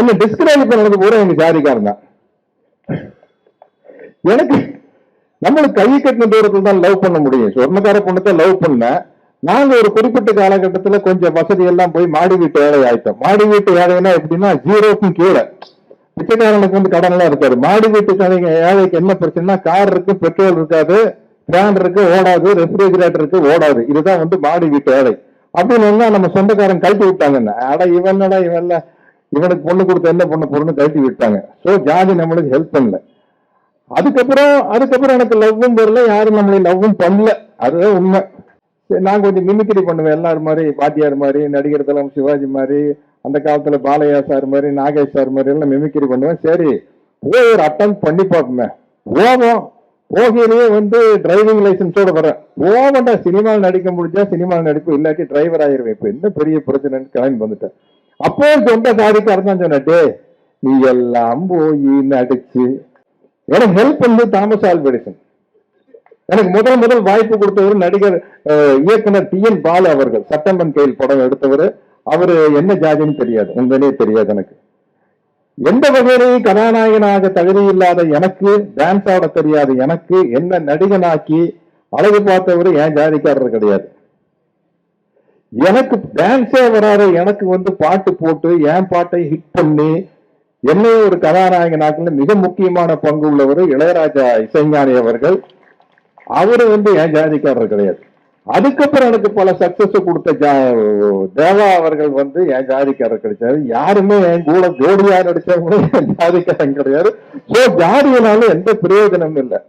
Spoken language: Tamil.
என்ன டிஸ்கிரைப் பண்ணது பூரா எங்க ஜாதிக்காரங்க எனக்கு நம்மளுக்கு கை கட்டின தூரத்துல தான் லவ் பண்ண முடியும். சொர்ணக்கார பொண்ணு லவ் பண்ண. நாங்க ஒரு குறிப்பிட்ட காலகட்டத்துல கொஞ்சம் வசதி எல்லாம் போய் மாடி வீட்டு வேலை ஆயிட்டோம். மாடி வீட்டு ஏழைன்னா எப்படின்னா ஜீரோக்கும் கீழே. பிச்சைக்காரனுக்கு வந்து கடன் எல்லாம் இருக்காது. மாடி வீட்டு கடைங்க ஏழைக்கு என்ன பிரச்சனைனா கார் இருக்கு பெட்ரோல் இருக்காது ஃபேன் இருக்கு ஓடாது ரெஃப்ரிஜிரேட்டர் இருக்கு ஓடாது. இதுதான் வந்து மாடி வீட்டு ஏழை அப்படின்னு நம்ம சொந்தக்காரன் கழட்டி விட்டாங்க அட இவனடா இவன்ல இவனுக்கு பொண்ணு கொடுத்த என்ன பொண்ணு பொண்ணு கழட்டி விட்டாங்க. ஸோ ஜாதி நம்மளுக்கு ஹெல்ப் பண்ணல. அதுக்கப்புறம் அதுக்கப்புறம் எனக்கு லவ்வும் வரல யாரும் நம்மளை லவ்வும் பண்ணல. அதுதான் உண்மை. சரி, நான் கொஞ்சம் மிமிக்ரி பண்ணுவேன். எல்லாரும் மாதிரி பாட்டியார் மாதிரி நடிகர் தலம் சிவாஜி மாதிரி அந்த காலத்துல பாலையா சார் மாதிரி நாகேஷ் சார் மாதிரி எல்லாம் மிமிக்ரி பண்ணுவேன். சரி போய் ஒரு அட்டம் பண்ணி பார்ப்போமே. போவோம். போகையிலேயே வந்து டிரைவிங் லைசன்ஸோட வரேன் போவேன்டா சினிமாவில் நடிக்க முடிஞ்சா சினிமாவில் நடிப்பு இல்லாட்டி டிரைவர் ஆயிருவேன். இப்போ என்ன பெரிய பிரச்சனைன்னு கிளம்பி வந்துட்டேன். அப்போ சொந்த சாதிக்காரன் தான் சொன்னேன் நீ எல்லாம் போய் நடிச்சு எனக்கு ஹெல்ப் பண்ணது தாமஸ் ஆல்பெடிசன் எனக்கு முதல் முதல் வாய்ப்பு கொடுத்தவர் நடிகர் இயக்குனர் டி என் பாலு அவர்கள். சட்டம்பன் கையில் படம் எடுத்தவர். அவரு என்ன ஜாதின்னு தெரியாது உண்மையிலே தெரியாது எனக்கு. எந்த வகையிலையும் கதாநாயகனாக தகுதி இல்லாத எனக்கு டான்ஸ் ஆட தெரியாது எனக்கு என்ன நடிகனாக்கி அழகு பார்த்தவர் என் ஜாதிக்காரர் கிடையாது. எனக்கு டான்ஸே வராது எனக்கு வந்து பாட்டு போட்டு என் பாட்டை ஹிட் பண்ணி என்னைய ஒரு கதாநாயகனாக்குல மிக முக்கியமான பங்கு உள்ளவர் இளையராஜா இசைஞானி அவர்கள். அவரு வந்து என் ஜாதிக்காரர் கிடையாது. அதுக்கப்புறம் எனக்கு பல சக்சஸ் கொடுத்த ஜா- தேவா அவர்கள் வந்து என் ஜாதிக்காரர் கிடைச்சாரு. யாருமே என் கூட ஜோடியா நடிச்சவங்களும் என் ஜாதிக்காரன் கிடையாது. ஸோ ஜாதியினால எந்த பிரயோஜனமும் இல்லை.